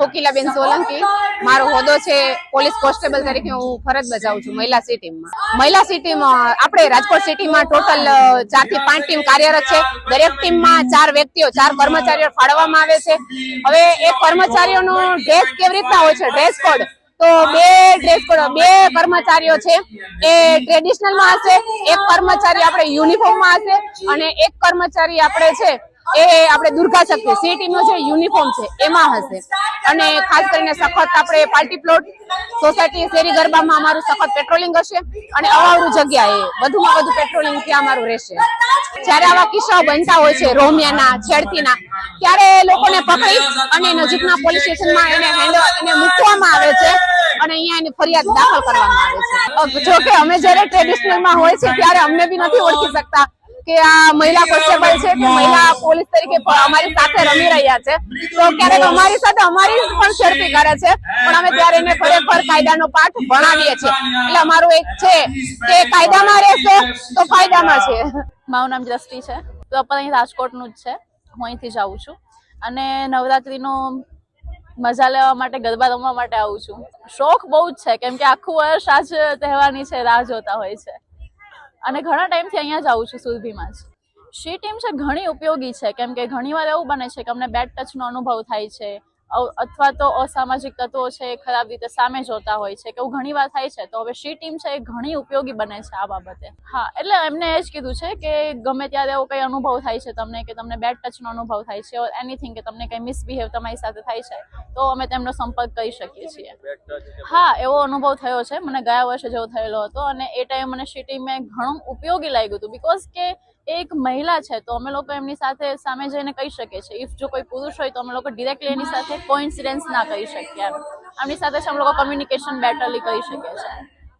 કોકિલાબેન સોલંકી, મારો હોદ્દો છે પોલીસ કોન્સ્ટેબલ તરીકે હું ફરજ બજાવું છું મહિલા સી ટીમમાં મહિલા સી ટીમ આપણે રાજકોટ સિટીમાં ટોટલ ચારથી પાંચ ટીમ કાર્યરત છે. દરેક ટીમમાં ચાર વ્યક્તિઓ, ચાર કર્મચારીઓ ફાળવવામાં આવે છે. હવે એ કર્મચારીઓનો ડ્રેસ કેવી રીતના હોય છે? Dress code. તો બે ડ્રેસ કોડ, બે કર્મચારીઓ છે. એ ટ્રેડિશનલમાં હશે, એક કર્મચારી આપણે યુનિફોર્મમાં હશે અને એક કર્મચારી આપણે છે એ આપણે દુર્ગા શક્તિ સી ટીમ નો જે યુનિફોર્મ છે, એમાં હશે. અને ખાસ કરીને સખત આપણે પાર્ટી પ્લોટ સોસાયટી શેરી ગરબામાં અમારું સખત પેટ્રોલિંગ હશે અને અવાવરું જગ્યાએ વધુમાં વધુ પેટ્રોલિંગ ત્યાં અમારું રહેશે. જ્યારે આવા કિસ્સાઓ બનતા હોય છે, રોમિયાના, છેડતીના, ત્યારે લોકોને પકડી અને નજીકના પોલીસ સ્ટેશનમાં એને હેન્ડ એને મૂકવામાં આવે છે અને અહીંયા એની ફરિયાદ દાખલ કરવામાં આવે છે. જો કે અમે જ્યારે ટ્રેડિશનલમાં હોય છે, ત્યારે અમને બી નથી ઓળખી શકતા. કે આ મહિલા કોન્સ્ટેબલ છે કે મહિલા પોલીસ તરીકે અમારી સાથે રમી રહ્યા છે. તો ક્યારેક અમારી સાથે અમારી પણ છેડતી કરે છે. પણ અમે ત્યારે એને ખરેખર કાયદાનો પાઠ ભણાવીએ છીએ. એટલે અમારું એક છે કે કાયદામાં રહેશે તો ફાયદામાં છે. મારું નામ દ્રષ્ટિ છે. પ્રોપર અહીં રાજકોટનું જ છે. હું અહીંથી જ આવું છું. અને નવરાત્રીનો મજા લેવા માટે, ગરબા રમવા માટે આવું છું. શોખ બહુ જ છે. કેમ કે આખું વર્ષ આજ તહેવારની છે, રાહ જોતા હોય છે. અને ઘણા ટાઈમથી અહીંયા જ આવું છું સુરભીમાં જ. શી ટીમ છે? ઘણી ઉપયોગી છે. કેમ કે ઘણીવાર એવું બને છે કે અમને બેડ ટચનો અનુભવ થાય છે. અથવા તો અસામાજિક તત્વો છે એ ખરાબ રીતે સામે જોતા હોય છે કે એવું ઘણી વાર થાય છે તો હવે શી ટીમ છે એ ઘણી ઉપયોગી બને છે આ બાબતે? હા એટલે એમને એ જ કીધું છે કે ગમે ત્યારે એવો કંઈ અનુભવ થાય છે તમને કે તમને બેડ ટચનો અનુભવ થાય છે ઓર એનીથિંગ કે તમને કંઈ મિસબિહેવ તમારી સાથે થાય છે તો અમે તેમનો સંપર્ક કરી શકીએ છીએ. હા એવો અનુભવ થયો છે. મને ગયા વર્ષે જેવો થયેલો હતો અને એ ટાઈમ મને શી ટીમે ઘણું ઉપયોગી લાગ્યું હતું. બિકોઝ કે એક મહિલા છે, તો અમે લોકો એમની સાથે સામે જઈને કહી શકીએ છીએ. ઇફ જો કોઈ પુરુષ હોય, તો અમે લોકો ડિરેક્ટલી એની સાથે કોઇન્સિડન્સ ના કરી શકીએ એમ. એમની સાથે અમે લોકો કમ્યુનિકેશન બેટરલી કરી શકીએ છીએ.